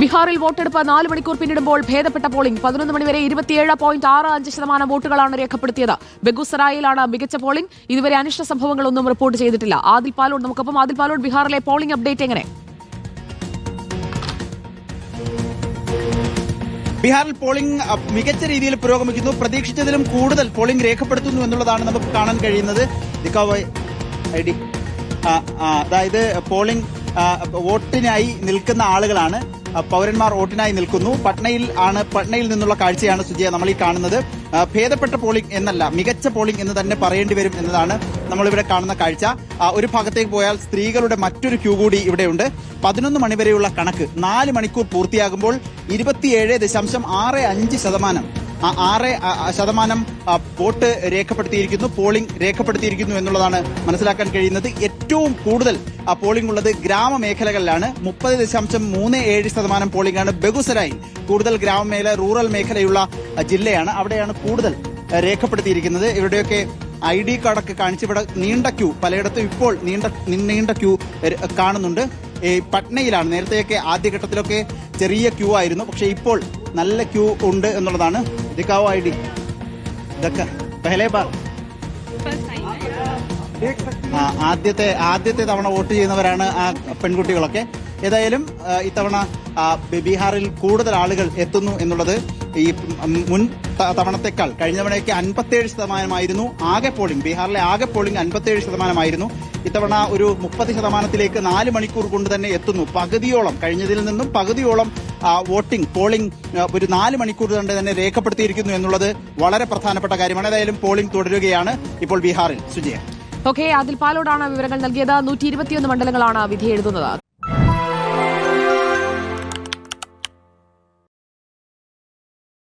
ബീഹാറിൽ വോട്ടെടുപ്പ് നാല് മണിക്കൂർ പിന്നിടുമ്പോൾ ഭേദപ്പെട്ട പോളിംഗ്. പതിനൊന്ന് മണിവരെ ഇരുപത്തിയേഴ് പോയിന്റ് ആറ് അഞ്ച് ശതമാനം വോട്ടുകളാണ് രേഖപ്പെടുത്തിയത്. ബെഗുസറായിലാണ് മികച്ച പോളിംഗ്. ഇതുവരെ അനിഷ്ട സംഭവങ്ങളൊന്നും റിപ്പോർട്ട് ചെയ്തിട്ടില്ല. ആദിൽ പാലോട് നമുക്കൊപ്പം. ആദിൽ പാലോട് ബീഹാറിലെ പോളിംഗ് അപ്ഡേറ്റ് എങ്ങനെ? ബീഹാറിൽ പോളിംഗ് മികച്ച രീതിയിൽ പുരോഗമിക്കുന്നു. പ്രതീക്ഷിച്ചതിലും കൂടുതൽ പോളിംഗ് രേഖപ്പെടുത്തുന്നു എന്നുള്ളതാണ് നമുക്ക് കാണാൻ കഴിയുന്നത്. അതായത് പോളിംഗ് വോട്ടിനായി നിൽക്കുന്ന ആളുകളാണ്. പൗരന്മാർ വോട്ടിനായി നിൽക്കുന്നു. പട്നയിൽ ആണ് പട്നയിൽ നിന്നുള്ള കാഴ്ചയാണ് സുജയ നമ്മൾ ഈ കാണുന്നത്. ഭേദപ്പെട്ട പോളിംഗ് എന്നല്ല മികച്ച പോളിംഗ് എന്ന് തന്നെ പറയേണ്ടി വരും എന്നതാണ് നമ്മളിവിടെ കാണുന്ന കാഴ്ച. ഒരു ഭാഗത്തേക്ക് പോയാൽ സ്ത്രീകളുടെ മറ്റൊരു ക്യൂ കൂടി ഇവിടെയുണ്ട് പതിനൊന്ന് മണിവരെയുള്ള കണക്ക് നാല് മണിക്കൂർ പൂർത്തിയാകുമ്പോൾ ഇരുപത്തിയേഴ് ദശാംശം ആറ് അഞ്ച് ശതമാനം ആറ് ശതമാനം വോട്ട് രേഖപ്പെടുത്തിയിരിക്കുന്നു പോളിംഗ് രേഖപ്പെടുത്തിയിരിക്കുന്നു എന്നുള്ളതാണ് മനസ്സിലാക്കാൻ കഴിയുന്നത്. ഏറ്റവും കൂടുതൽ പോളിംഗ് ഉള്ളത് ഗ്രാമമേഖലകളിലാണ്. മുപ്പത് ദശാംശം മൂന്ന് ഏഴ് ശതമാനം പോളിംഗാണ് ബഗുസരായി. കൂടുതൽ ഗ്രാമമേഖല റൂറൽ മേഖലയുള്ള ജില്ലയാണ്. അവിടെയാണ് കൂടുതൽ രേഖപ്പെടുത്തിയിരിക്കുന്നത്. ഇവിടെയൊക്കെ ഐ ഡി കാർഡൊക്കെ കാണിച്ച് ഇവിടെ നീണ്ട ക്യൂ പലയിടത്തും ഇപ്പോൾ നീണ്ട നീണ്ട ക്യൂ കാണുന്നുണ്ട്. പട്നയിലാണ് നേരത്തെയൊക്കെ ആദ്യഘട്ടത്തിലൊക്കെ ചെറിയ ക്യൂ ആയിരുന്നു. പക്ഷേ ഇപ്പോൾ നല്ല ക്യൂ ഉണ്ട് എന്നുള്ളതാണ്. ദിക്കാവോ ഐ ഡി? ഇതൊക്കെ. പെഹലേ ആ, ആദ്യത്തെ ആദ്യത്തെ തവണ വോട്ട് ചെയ്യുന്നവരാണ് ആ പെൺകുട്ടികളൊക്കെ. ഏതായാലും ഇത്തവണ ബീഹാറിൽ കൂടുതൽ ആളുകൾ എത്തുന്നു എന്നുള്ളത് ഈ മുൻ തവണത്തെക്കാൾ. കഴിഞ്ഞ തവണയൊക്കെ അൻപത്തേഴ് ശതമാനമായിരുന്നു. ആകെ പോളിംഗ്. ബീഹാറിലെ ആകെ പോളിംഗ് അൻപത്തേഴ് ശതമാനമായിരുന്നു. ഇത്തവണ ഒരു മുപ്പത് ശതമാനത്തിലേക്ക് നാല് മണിക്കൂർ കൊണ്ട് തന്നെ എത്തുന്നു. പകുതിയോളം. കഴിഞ്ഞതിൽ നിന്നും പകുതിയോളം വോട്ടിംഗ് പോളിംഗ് ഒരു നാല് മണിക്കൂർ കണ്ട് തന്നെ രേഖപ്പെടുത്തിയിരിക്കുന്നു എന്നുള്ളത് വളരെ പ്രധാനപ്പെട്ട കാര്യമാണ്. ഏതായാലും പോളിംഗ് തുടരുകയാണ് ഇപ്പോൾ ബീഹാറിൽ. സുജയ. ഓക്കെ അതിൽ പാലോടാണ് വിവരങ്ങൾ നൽകിയത്. നൂറ്റി ഇരുപത്തിയൊന്ന് മണ്ഡലങ്ങളാണ് വിധി എഴുതുന്നത്.